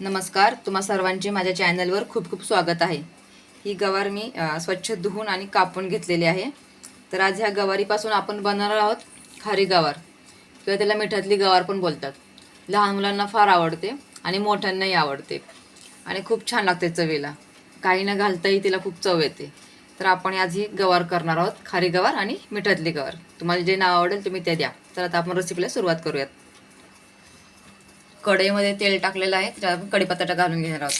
नमस्कार तुम्हा सर्वांचे माझ्या चॅनलवर खूप खूप स्वागत आहे. ही गवार मी स्वच्छ धुवून आणि कापून घेतलेली आहे. तर आज ह्या गवारीपासून आपण बनवणार आहोत खारी गवार. किंवा त्याला मिठातली गवार पण बोलतात. लहान मुलांना फार आवडते आणि मोठ्यांनाही आवडते. आणि खूप छान लागते चवीला. काही न घालताही तिला खूप चव येते. तर आपण आज ही गवार करणार आहोत खारी गवार आणि मिठातली गवार. तुम्हाला जे नाव आवडेल तुम्ही ते द्या. तर आता आपण रेसिपीला सुरुवात करूयात. कढईमध्ये तेल टाकलेलं आहे त्याच्यात आपण कढीपत्ता घालून घेणार आहोत.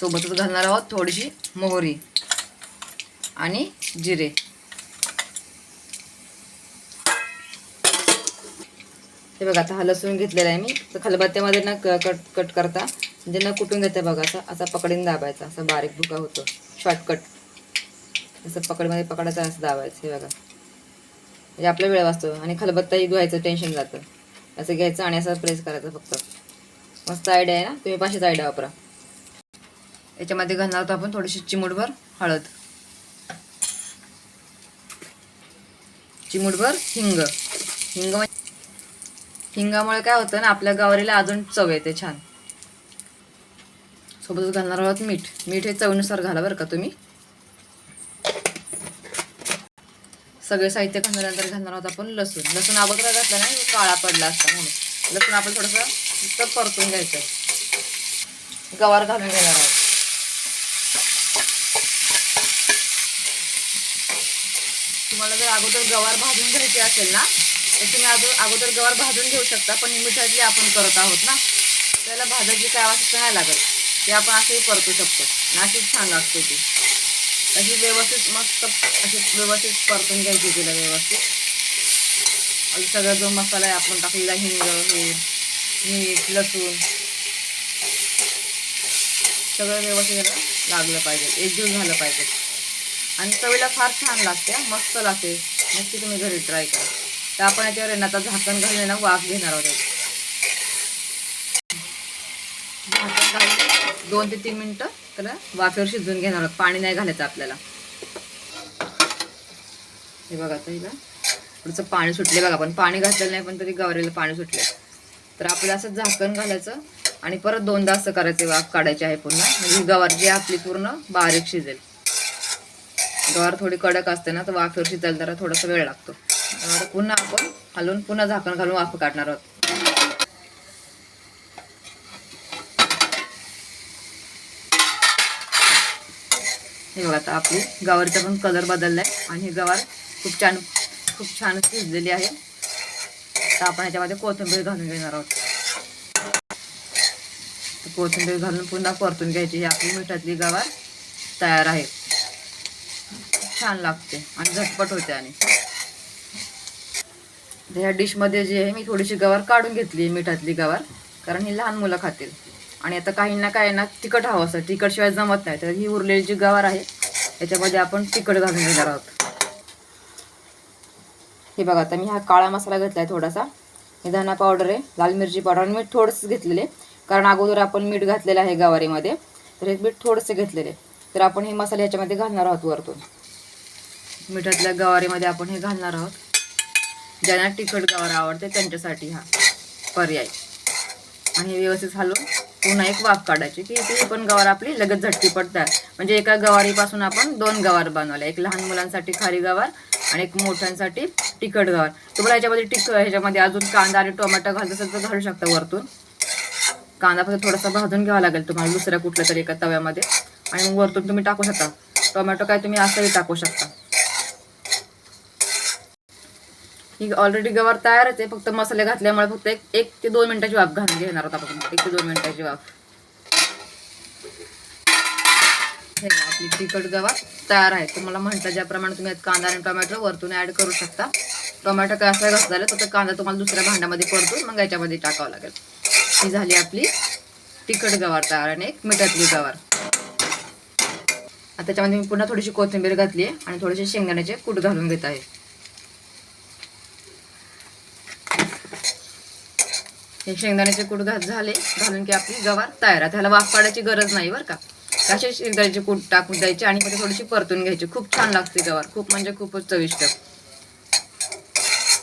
सोबतच घालणार आहोत थोडीशी मोहरी आणि जिरे. हे बघा आता हा लसूण घेतलेला आहे मी. तर खलबत्त्यामध्ये ना क- कट कट करता म्हणजे न कुटून घेते बघा असा असा पकडीन दाबायचा असा बारीक भुका होतो शॉर्टकट असं पकडमध्ये पकडायचं असं दाबायचं हे बघा. म्हणजे आपला वेळ वाचतो आणि खलबत्ताही धुवायचं टेन्शन जातं. असं घ्यायचं आणि असं प्रेस करायचं फक्त. मस्त आयडिया आहे ना? तुम्ही पाचशेच आयडिया वापरा. याच्यामध्ये घालणार आहोत आपण थोडीशी चिमूटभर हळद. चिमूटभर हिंग. हिंग हिंगामुळे काय होतं ना आपल्या गावरीला अजून चव येते छान. सोबतच घालणार आहोत मीठ. मीठ हे चवीनुसार घाला बरं का तुम्ही. सगळे साहित्य घालण्यानंतर घालणार आहोत आपण लसूण. लसूण अगोदर घातला नाही काळा पडला असता म्हणून. लसूण आपण थोडंसं परतून घ्यायचं गवार घालून घेणार आहोत. तुम्हाला जर अगोदर गवार भाजून घ्यायची असेल ना तर तुम्ही अगोदर गवार भाजून घेऊ शकता पण ही मिठातली आपण करत आहोत ना त्याला भाजायची काय आवश्यकता नाही लागत. ते आपण असंही परतू शकतो. आणि अशीच छान लागते ती. अशी व्यवस्थित मस्त अशी व्यवस्थित परतून घ्यायची तिला व्यवस्थित. आणि सगळा जो मसाला आहे आपण टाकलेला हिंग हे मीठ लसूण. सगळं व्यवस्थित याला लागलं पाहिजे. एकजीव झालं पाहिजे. आणि चवीला फार छान लागते मस्त लागते. नक्की तुम्ही घरी ट्राय करा. तर आपण याच्यावर आहे ना आता झाकण घालून ना वाफ घेणार आहोत झाकण घालून दोन ते तीन मिनटं. त्याला वाफेवर शिजवून घेणार आहोत. पाणी नाही घालायचं आपल्याला. हे बघा आता हिला. थोडंसं पाणी सुटले बघा. पण पाणी घातलेलं नाही पण तरी गवारीला पाणी सुटले तर आपल्याला असं झाकण घालायचं आणि परत दोनदा असं करायचं वाफ काढायची आहे पुन्हा म्हणजे गवार जी आपली पूर्ण बारीक शिजेल. गवार थोडी कडक असते ना तर वाफेवर शिजायला जरा थोडासा वेळ लागतो. पुन्हा आपण हलवून पुन्हा झाकण घालून वाफ काढणार आहोत. हे बघा आता आपली गवारीचा पण कलर बदललाय आणि ही गवार खूप छान खूप छान शिजलेली आहे. तर आपण याच्यामध्ये कोथिंबीर घालून घेणार आहोत. कोथिंबीर घालून पुन्हा परतून घ्यायची. ही आपली मिठातली गवार तयार आहे. छान लागते आणि झटपट होते आणि. ह्या डिशमध्ये जी आहे मी थोडीशी गवार काढून घेतली मिठातली गवार कारण ही लहान मुलं खातील. आणि आता काहींना काय ना तिखट हवं असतं. तिखटशिवाय जमत नाही. तर ही उरलेली जी गवार आहे याच्यामध्ये आपण तिखट घालून घेणार आहोत. हे बघा आता मी हा काळा मसाला घेतला आहे थोडासा. हे धना पावडर आहे लाल मिरची पावडर आणि मीठ थोडंसं घेतलेले. कारण अगोदर आपण मीठ घातलेलं आहे गवारीमध्ये. तर हे मीठ थोडंसं घेतलेले. तर आपण हे मसाले याच्यामध्ये घालणार आहोत वरतून. मिठातल्या गवारीमध्ये आपण हे घालणार आहोत. ज्यांना तिखट गवार आवडते त्यांच्यासाठी हा पर्याय. आणि हे व्यवस्थित हलवून पुन्हा एक वाफ काढायची की ती पण गवार आपली लगेच झटकी पडतात. म्हणजे एका गवारीपासून आपण दोन गवार बनवल्या एक लहान मुलांसाठी खारी गवार आणि एक मोठ्यांसाठी तिखट गवार. तुम्हाला ह्याच्यामध्ये टिक ह्याच्यामध्ये अजून कांदा आणि टोमॅटो घालत असेल तर घालू शकता वरतून. कांदा फक्त थोडासा भाजून घ्यावा लागेल तुम्हाला दुसऱ्या कुठल्या तरी एका तव्यामध्ये. आणि मग वरतून तुम्ही टाकू शकता. टोमॅटो काय तुम्ही असंही टाकू शकता. ही ऑलरेडी गवार तयारच आहे फक्त मसाले घातल्यामुळे फक्त एक एक ते दोन मिनिटाची वाफ घालून घेणार होता आपण. एक ते दोन मिनिटाची वाफ. हे आपली तिखट गवार तयार आहे. तुम्हाला म्हटलं ज्याप्रमाणे तुम्ही कांदा आणि टोमॅटो वरतून ॲड करू शकता. टोमॅटो काय असं घातलं झालं तर कांदा तुम्हाला दुसऱ्या भांड्यामध्ये परतून मग याच्यामध्ये टाकावं लागेल. ही झाली आपली तिखट गवार तयार आणि एक मिठातली गवार. आता त्याच्यामध्ये मी पुन्हा थोडीशी कोथिंबीर घातली आहे आणि थोडेसे शेंगदाण्याचे कूट घालून घेत आहे. हे शेंगदाण्याचे कूट घात झाले घालून की आपली गवार तयार आहे. त्याला वाफ काढायची गरज नाही बरं का. असे शेंगदाण्याचे कूट टाकून द्यायचे आणि मध्ये थोडीशी परतून घ्यायची. खूप छान लागते गवार खूप म्हणजे खूपच चविष्ट.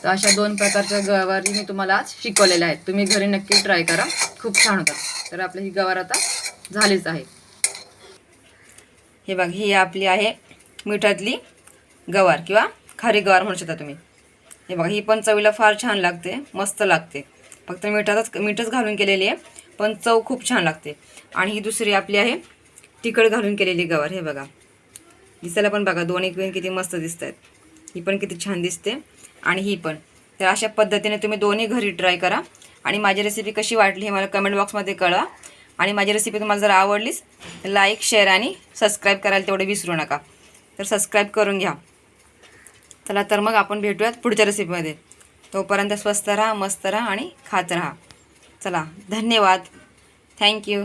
तर अशा दोन प्रकारच्या गवारी मी तुम्हाला आज शिकवलेल्या आहेत. तुम्ही घरी नक्की ट्राय करा. खूप छान होतात. तर आपली ही गवार आता झालीच आहे. हे बघ ही आपली आहे मिठातली गवार किंवा खारी गवार म्हणू शकता तुम्ही. हे बघा ही पण चवीला फार छान लागते. मस्त लागते. फक्त मिठातच मीठच घालून केलेली आहे पण चव खूप छान लागते. आणि ही दुसरी आपली आहे तिखट घालून केलेली गवार. हे बघा. दिसायला पण बघा दोन्ही पण किती मस्त दिसत आहेत ही पण किती छान दिसते. आणि ही पण. तर अशा पद्धतीने तुम्ही दोन्ही घरी ट्राय करा. आणि माझी रेसिपी कशी वाटली हे मला कमेंट बॉक्समध्ये कळवा. आणि माझी रेसिपी तुम्हाला जर आवडलीच लाईक शेअर आणि सबस्क्राईब करायला तेवढे विसरू नका. तर सबस्क्राईब करून घ्या. चला तर मग आपण भेटूयात पुढच्या रेसिपीमध्ये तोपर्यंत स्वस्त राहा मस्त राहा आणि खात राहा. चला धन्यवाद. थँक्यू